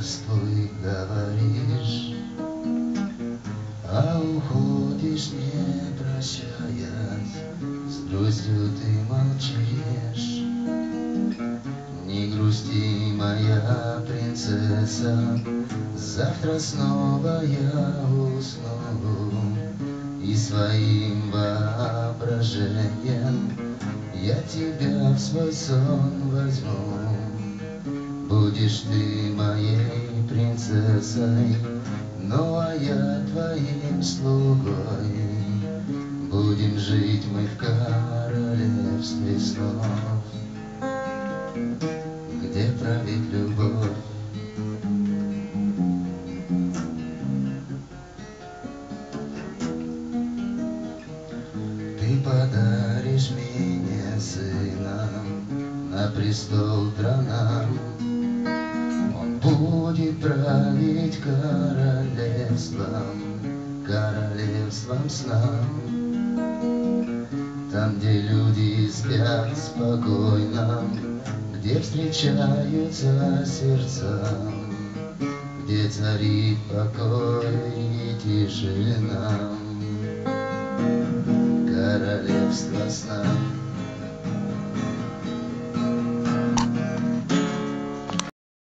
здравствуй говоришь, А уходишь, не прощаясь, С грустью ты молчишь. Не грусти, моя принцесса, Завтра снова я усну, И своим воображением Я тебя в свой сон возьму. Будешь ты моей принцессой, ну а я твоим слугой. Будем жить мы в королевстве снов где правит любовь. Ты подаришь мне сына на престол тронам. Править королевством, королевством снам. Там, где люди спят спокойно, где встречаются сердца, где царит покой и тишина. Королевство сна.